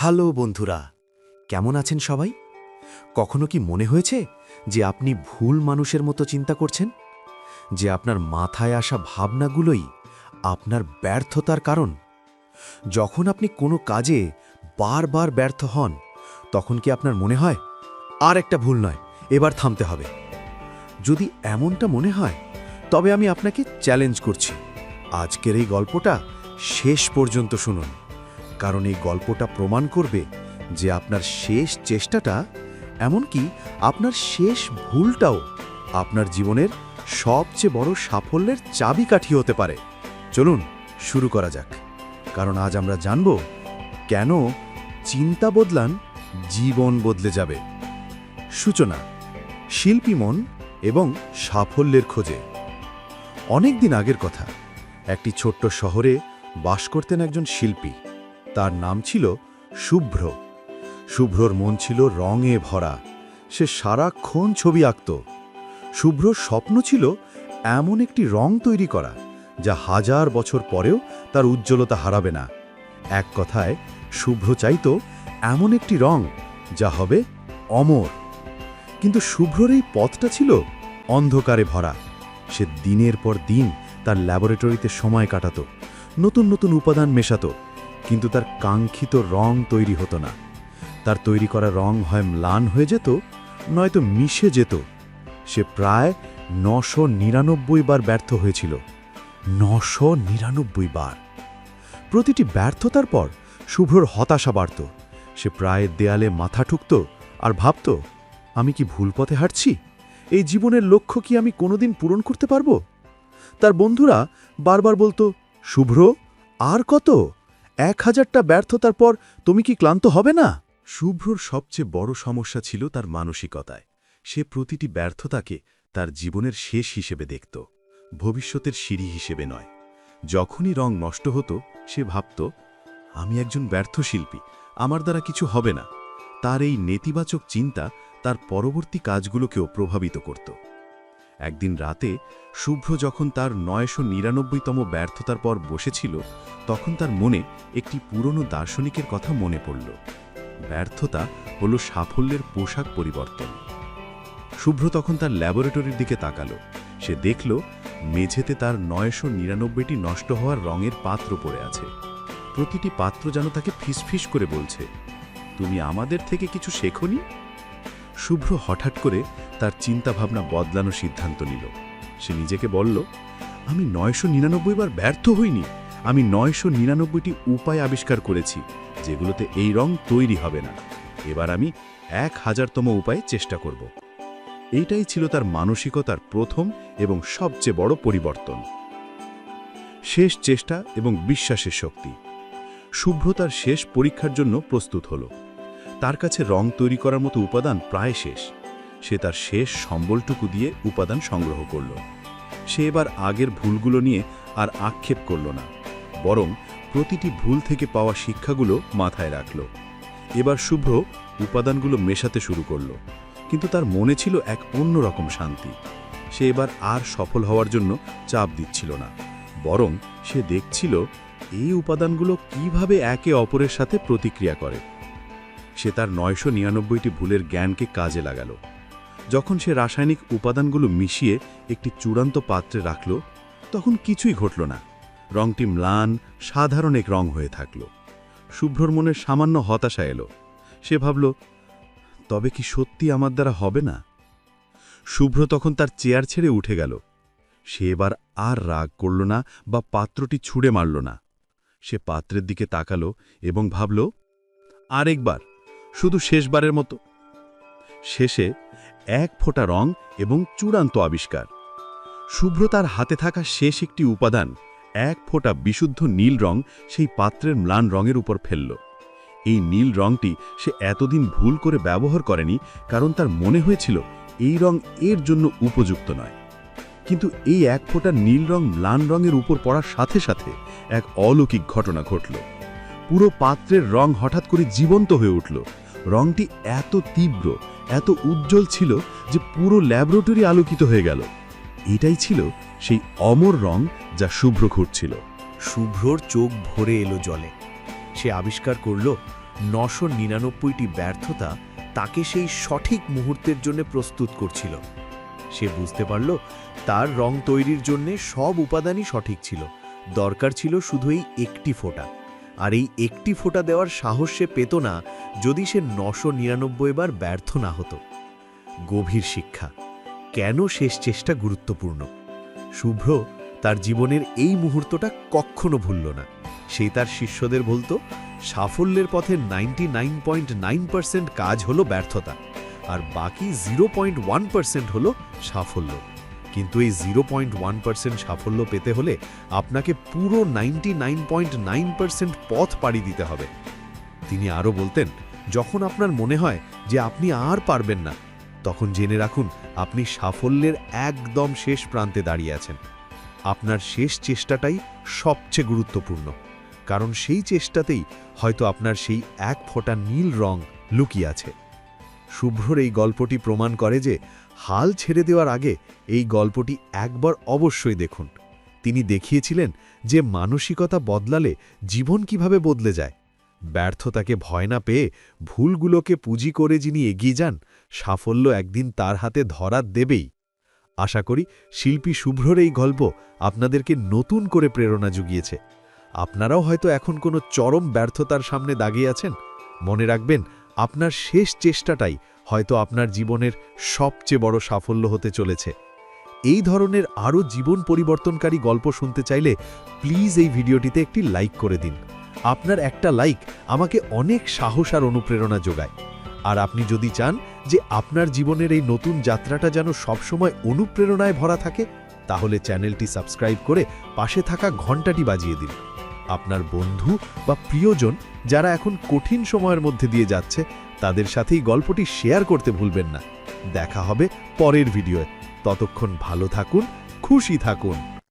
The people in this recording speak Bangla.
হ্যালো বন্ধুরা, কেমন আছেন সবাই? কখনো কি মনে হয়েছে যে আপনি ভুল মানুষের মতো চিন্তা করছেন? যে আপনার মাথায় আসা ভাবনাগুলোই আপনার ব্যর্থতার কারণ? যখন আপনি কোনো কাজে বারবার ব্যর্থ হন, তখন কি আপনার মনে হয়, আর একটা ভুল নয়, এবার থামতে হবে যদি এমনটা মনে হয়, তবে আমি আপনাকে চ্যালেঞ্জ করছি। আজকের এই গল্পটা শেষ পর্যন্ত শুনুন। কারণ এই গল্পটা প্রমাণ করবে যে আপনার শেষ চেষ্টাটা, এমনকি আপনার শেষ ভুলটাও আপনার জীবনের সবচেয়ে বড় সাফল্যের চাবিকাঠি হতে পারে। চলুন শুরু করা যাক। কারণ আজ আমরা জানব কেন চিন্তা বদলান, জীবন বদলে যাবে। সূচনা, শিল্পী মন এবং সাফল্যের খোঁজে। অনেক দিন আগের কথা, একটি ছোট্ট শহরে বাস করতেন একজন শিল্পী। তার নাম ছিল শুভ্র। শুভ্রর মন ছিল রঙে ভরা। সে সারাক্ষণ ছবি আঁকত। শুভ্রর স্বপ্ন ছিল এমন একটি রং তৈরি করা, যা হাজার বছর পরেও তার উজ্জ্বলতা হারাবে না। এক কথায়, শুভ্র চাইত এমন একটি রং, যা হবে অমর। কিন্তু শুভ্রর এই পথটা ছিল অন্ধকারে ভরা। সে দিনের পর দিন তার ল্যাবরেটরিতে সময় কাটাত, নতুন নতুন উপাদান মেশাতো। কিন্তু তার কাঙ্ক্ষিত রং তৈরি হতো না। তার তৈরি করা রং হয় ম্লান হয়ে যেত, নয়তো মিশে যেত। সে প্রায় নশো নিরানব্বই বার ব্যর্থ হয়েছিল। নশো নিরানব্বই বার। প্রতিটি ব্যর্থতার পর শুভ্রর হতাশা বাড়ত। সে প্রায় দেয়ালে মাথা ঠুকত আর ভাবত, আমি কি ভুল পথে হাঁটছি? এই জীবনের লক্ষ্য কি আমি কোনোদিন পূরণ করতে পারব? তার বন্ধুরা বারবার বলতো, শুভ্র, আর কত? এক হাজারটা ব্যর্থতার পর তুমি কি ক্লান্ত হবে না? শুভ্রর সবচেয়ে বড় সমস্যা ছিল তার মানসিকতায়। সে প্রতিটি ব্যর্থতাকে তার জীবনের শেষ হিসেবে দেখত, ভবিষ্যতের সিঁড়ি হিসেবে নয়। যখনই রং নষ্ট হতো, সে ভাবত, আমি একজন ব্যর্থ শিল্পী আমার দ্বারা কিছু হবে না। তার এই নেতিবাচক চিন্তা তার পরবর্তী কাজগুলোকেও প্রভাবিত করত। একদিন রাতে শুভ্র যখন তার নয়শো নিরানব্বইতম ব্যর্থতার পর বসেছিল, তখন তার মনে একটি পুরনো দার্শনিকের কথা মনে পড়ল। ব্যর্থতা হল সাফল্যের পোশাক পরিবর্তন। শুভ্র তখন তার ল্যাবরেটরির দিকে তাকালো। সে দেখল, মেঝেতে তার নয়শো নিরানব্বইটি নষ্ট হওয়ার রঙের পাত্র পড়ে আছে। প্রতিটি পাত্র যেন তাকে ফিসফিস করে বলছে, তুমি আমাদের থেকে কিছু শেখনি? শুভ্র হঠাৎ করে তার চিন্তাভাবনা বদলানোর সিদ্ধান্ত নিল। সে নিজেকে বলল, আমি নয়শো নিরানব্বই বার ব্যর্থ হইনি। আমি নয়শো নিরানব্বইটি উপায় আবিষ্কার করেছি, যেগুলোতে এই রং তৈরি হবে না। এবার আমি এক হাজারতম উপায়ে চেষ্টা করব। এইটাই ছিল তার মানসিকতার প্রথম এবং সবচেয়ে বড় পরিবর্তন। শেষ চেষ্টা এবং বিশ্বাসের শক্তি। শুভ্র তার শেষ পরীক্ষার জন্য প্রস্তুত হল। তার কাছে রং তৈরি করার মতো উপাদান প্রায় শেষ। সে তার শেষ সম্বলটুকু দিয়ে উপাদান সংগ্রহ করল। সে এবার আগের ভুলগুলো নিয়ে আর আক্ষেপ করল না, বরং প্রতিটি ভুল থেকে পাওয়া শিক্ষাগুলো মাথায় রাখল। এবার শুভ্র উপাদানগুলো মেশাতে শুরু করল, কিন্তু তার মনে ছিল এক অন্যরকম শান্তি। সে এবার আর সফল হওয়ার জন্য চাপ দিচ্ছিল না, বরং সে দেখছিল এই উপাদানগুলো কীভাবে একে অপরের সাথে প্রতিক্রিয়া করে। সে তার নয়শো নিরানব্বইটি ভুলের জ্ঞানকে কাজে লাগালো। যখন সে রাসায়নিক উপাদানগুলো মিশিয়ে একটি চূড়ান্ত পাত্রে রাখল, তখন কিছুই ঘটল না। রংটি ম্লান, সাধারণ এক রং হয়ে থাকল। শুভ্রর মনের সামান্য হতাশা এলো। সে ভাবল, তবে কি সত্যি আমার দ্বারা হবে না? শুভ্র তখন তার চেয়ার ছেড়ে উঠে গেল। সে এবার আর রাগ করল না বা পাত্রটি ছুঁড়ে মারল না। সে পাত্রের দিকে তাকালো এবং ভাবল, আরেকবার, শুধু শেষবারের মতো। শেষে এক ফোঁটা রং এবং চূড়ান্ত আবিষ্কার। শুভ্র তার হাতে থাকা শেষ একটি উপাদান, এক ফোঁটা বিশুদ্ধ নীল রং সেই পাত্রের ম্লান রঙের উপর ফেলল। এই নীল রংটি সে এতদিন ভুল করে ব্যবহার করেনি কারণ তার মনে হয়েছিল এই রং এর জন্য উপযুক্ত নয়। কিন্তু এই এক ফোঁটা নীল রং ম্লান রঙের উপর পড়ার সাথে সাথে এক অলৌকিক ঘটনা ঘটল। পুরো পাত্রের রং হঠাৎ করে জীবন্ত হয়ে উঠল। রংটি এত তীব্র এত উজ্জ্বল ছিল যে পুরো ল্যাবরেটরি আলোকিত হয়ে গেল। এটাই ছিল সেই অমর রং যা শুভ্র ঘুরছিল শুভ্রর চোখ ভরে এলো জলে। সে আবিষ্কার করল, নশো নিরানব্বইটি ব্যর্থতা তাকে সেই সঠিক মুহূর্তের জন্য প্রস্তুত করছিল। সে বুঝতে পারল, তার রং তৈরির জন্যে সব উপাদানই সঠিক ছিল। দরকার ছিল শুধু এই একটি ফোঁটা। আর এই একটি ফোঁটা দেওয়ার সাহস সে পেত না যদি সে নশো নিরানব্বই বার ব্যর্থ না হতো। গভীর শিক্ষা। কেন শেষ চেষ্টা গুরুত্বপূর্ণ? শুভ্র তার জীবনের এই মুহূর্তটা কখনো ভুলল না। সে তার শিষ্যদের বলতো, সাফল্যের পথে নাইনটি কাজ হলো ব্যর্থতা, আর বাকি জিরো পয়েন্ট হলো সাফল্য। কিন্তু এই জিরো পয়েন্ট ওয়ান পার্সেন্ট সাফল্য পেতে হলে আপনাকে পুরো ninety nine point nine percent পথ পাড়ি দিতে হবে। তিনি আরও বলতেন, যখন আপনার মনে হয় যে আপনি আর পারবেন না, তখন জেনে রাখুন আপনি সাফল্যের একদম শেষ প্রান্তে দাঁড়িয়ে আছেন। আপনার শেষ চেষ্টাটাই সবচেয়ে গুরুত্বপূর্ণ, কারণ সেই চেষ্টাতেই হয়তো আপনার সেই এক ফোঁটা নীল রং লুকিয়ে আছে। শুভ্রর এই গল্পটি প্রমাণ করে যে হাল ছেড়ে দেওয়ার আগে এই গল্পটি একবার অবশ্যই দেখুন। তিনি দেখিয়েছিলেন যে মানসিকতা বদলালে জীবন কীভাবে বদলে যায়। ব্যর্থতাকে ভয় না পেয়ে ভুলগুলোকে পুঁজি করে যিনি এগিয়ে যান, সাফল্য একদিন তার হাতে ধরা দেবেই। আশা করি শিল্পী শুভ্রর এই গল্প আপনাদেরকে নতুন করে প্রেরণা জুগিয়েছে। আপনারাও হয়তো এখন কোনো চরম ব্যর্থতার সামনে দাগিয়ে আছেন। মনে রাখবেন আপনার শেষ চেষ্টাটাই হয়তো আপনার জীবনের সবচেয়ে বড় সাফল্য হতে চলেছে। এই ধরনের আরও জীবন পরিবর্তনকারী গল্প শুনতে চাইলে প্লিজ এই ভিডিওটিতে একটি লাইক করে দিন। আপনার একটা লাইক আমাকে অনেক সাহস আর অনুপ্রেরণা যোগায়। আর আপনি যদি চান যে আপনার জীবনের এই নতুন যাত্রাটা যেন সবসময় অনুপ্রেরণায় ভরা থাকে, তাহলে চ্যানেলটি সাবস্ক্রাইব করে পাশে থাকা ঘণ্টাটি বাজিয়ে দিন। আপনার বন্ধু বা প্রিয়জন যারা এখন কঠিন সময়ের মধ্যে দিয়ে যাচ্ছে, তাদের সাথেই গল্পটি শেয়ার করতে ভুলবেন না। দেখা হবে পরের ভিডিওয়ে। ততক্ষণ ভালো থাকুন, খুশি থাকুন।